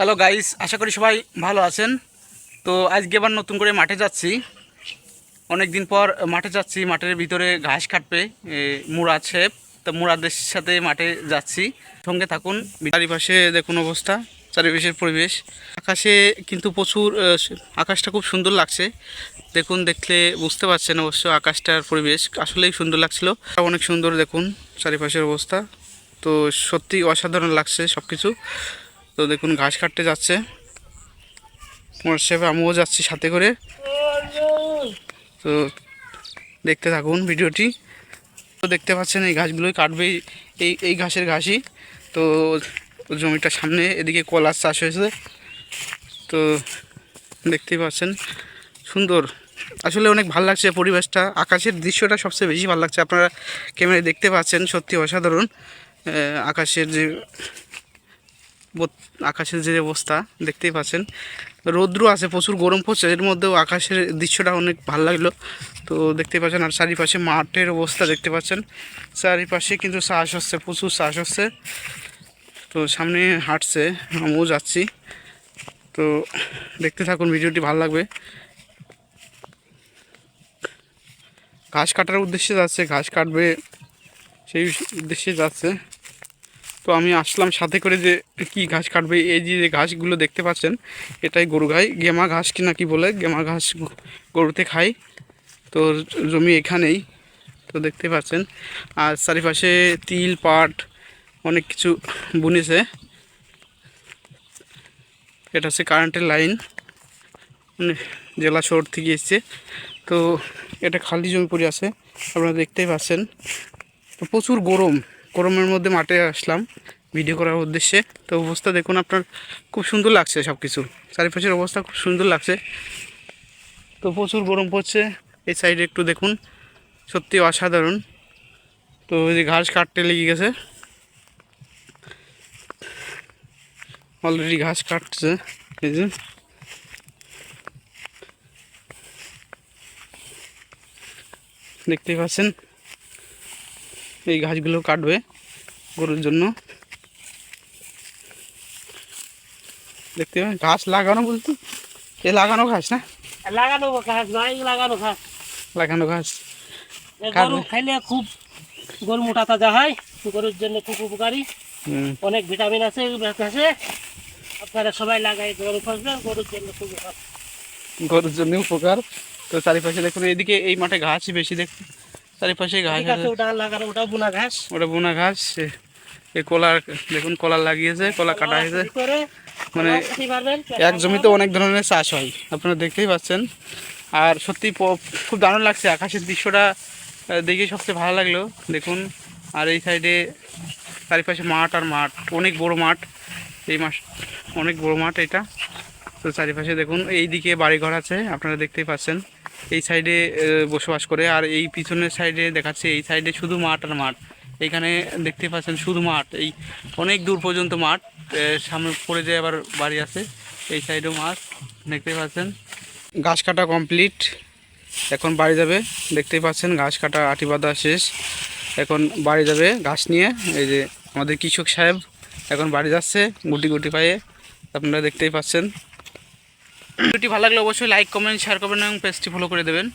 Hello guys আশা করি সবাই ভালো আছেন। তো আজকে আবার নতুন করে মাঠে যাচ্ছি। অনেক দিন পর মাঠে যাচ্ছি। মাঠের ভিতরে ঘাস কাটবে মুরাদ সাহেব। তো মুরাদের সাথে মাঠে যাচ্ছি। সঙ্গে থাকুন। চারিপাশে দেখুন অবস্থা, চারিপাশের পরিবেশ। আকাশে কিন্তু প্রচুর আকাশটা খুব সুন্দর লাগছে। দেখুন, দেখলে বুঝতে পারছেন অবশ্য আকাশটার পরিবেশ। আসলেই সুন্দর লাগছিল। অনেক সুন্দর, দেখুন, চারিপাশের অবস্থা। তো সত্যি অসাধারণ লাগছে সব কিছু তো দেখুন, ঘাস কাটতে যাচ্ছে। মোর সাহেব আমিও যাচ্ছি সাথে করে। তো দেখতে থাকুন ভিডিওটি। তো দেখতে পাচ্ছেন, এই ঘাসগুলোই কাটবে, এই এই ঘাসের ঘাসই। তো জমিটার সামনে, এদিকে কলার চাষ হয়েছে। তো দেখতেই পাচ্ছেন, সুন্দর। আসলে অনেক ভালো লাগছে পরিবেশটা। আকাশের দৃশ্যটা সবচেয়ে বেশি ভালো লাগছে। আপনারা ক্যামেরায় দেখতে পাচ্ছেন, সত্যি অসাধারণ। আকাশের যে আকাশের যে অবস্থা, দেখতেই পাচ্ছেন। রৌদ্র আছে, প্রচুর গরম পড়ছে, এর মধ্যেও আকাশের দৃশ্যটা অনেক ভালো লাগল। তো দেখতে পাচ্ছেন, আর চারিপাশে মাঠের অবস্থা দেখতে পাচ্ছেন। চারিপাশে কিন্তু শ্বাস হচ্ছে, প্রচুর শ্বাস হচ্ছে। তো সামনে হাঁটছে, আমিও যাচ্ছি। তো দেখতে থাকুন, ভিডিওটি ভালো লাগবে। ঘাস কাটার উদ্দেশ্যে যাচ্ছে, ঘাস কাটবে সেই উদ্দেশ্যে যাচ্ছে। তো আমি আসলাম সাথে করে যে কি ঘাস কাটবে। এই যে ঘাসগুলো দেখতে পাচ্ছেন, এটাই গরু গাই। গেমা ঘাস কি না কি বলে, গেমা ঘাস গরুতে খায় তো জমি এখানেই, তো দেখতে পাচ্ছেন। আর চারিপাশে তিল, পাট, অনেক কিছু বুনেছে। এটা হচ্ছে কারেন্টের লাইন মানে জেলা শহর থেকে এসছে। তো এটা খালি জমি পড়ে আছে, আপনারা দেখতেই পাচ্ছেন। তো প্রচুর গরম। গরমের মধ্যে মাঠে আসলাম ভিডিও করার উদ্দেশ্যে। তো অবস্থা দেখুন আপনার, খুব সুন্দর লাগছে সব কিছু চারিপাশের অবস্থা খুব সুন্দর লাগছে। তো প্রচুর গরম পড়ছে, এই সাইডে একটু দেখুন, সত্যি অসাধারণ। তো ওই যে ঘাস কাটতে লেগে গেছে। অলরেডি ঘাস কাটছে, এই যে। দেখতেই পাচ্ছেন? এই ঘাসগুলো কাটবে গরুর জন্য। দেখতে পাবেন ঘাস লাগানো বলতে? এ লাগানো ঘাস না? লাগানো ঘাস নয় লাগানো ঘাস। লাগানো ঘাস। গরু খাইলে খুব গরু মোটা তাজা হয় গরুর জন্য খুব উপকারী। অনেক ভিটামিন আছে ঘাসে আপনারা সবাই লাগাই গরু খাসবেন গরুর জন্য খুব উপকার। গরুর জন্য উপকার। তো চারিপাশে দেখুন এইদিকে এই মাঠে ঘাসই বেশি দেখুন চারিপাশে ঘাস ওটা লাগানো ওটা বুনা ঘাস। ওটা বোনা ঘাস। এই কলার দেখুন কলার লাগিয়েছে কলা কাটা হয়েছে। মানে এক জমিতে অনেক ধরনের চাষ হয় আপনারা দেখতেই পাচ্ছেন। আর সত্যি খুব দারুণ লাগছে আকাশের দৃশ্যটা দেখে সবচেয়ে ভালো লাগল দেখুন। আর এই সাইডে চারিপাশে মাঠ আর মাঠ অনেক বড় মাঠ। এই মাস অনেক বড় মাঠ এটা। তো চারিপাশে দেখুন এই দিকে বাড়িঘর আছে আপনারা দেখতেই পাচ্ছেন। এই সাইডে বসবাস করে। আর এই পিছনের সাইডে দেখাচ্ছে, এই সাইডে শুধু মাঠ আর মাঠ। এখানে দেখতে পাচ্ছেন শুধু মাঠ। এই অনেক দূর পর্যন্ত মাঠ। সামনে পড়ে যায় আবার বাড়ি আছে। এই সাইডেও মাঠ। দেখতে পাচ্ছেন। গাছ কাটা কমপ্লিট। এখন বাড়ি যাবে। দেখতেই পাচ্ছেন ঘাস কাটা আটি বাঁধা শেষ। এখন বাড়ি যাবে ঘাস নিয়ে। এই যে আমাদের কৃষক সাহেব এখন বাড়ি যাচ্ছে গুটি গুটি পায়ে। আপনারা দেখতেই পাচ্ছেন। ভিডিওটি ভালো লাগলে অবশ্যই লাইক কমেন্ট শেয়ার করবেন এবং পেজটি ফলো করে দেবেন।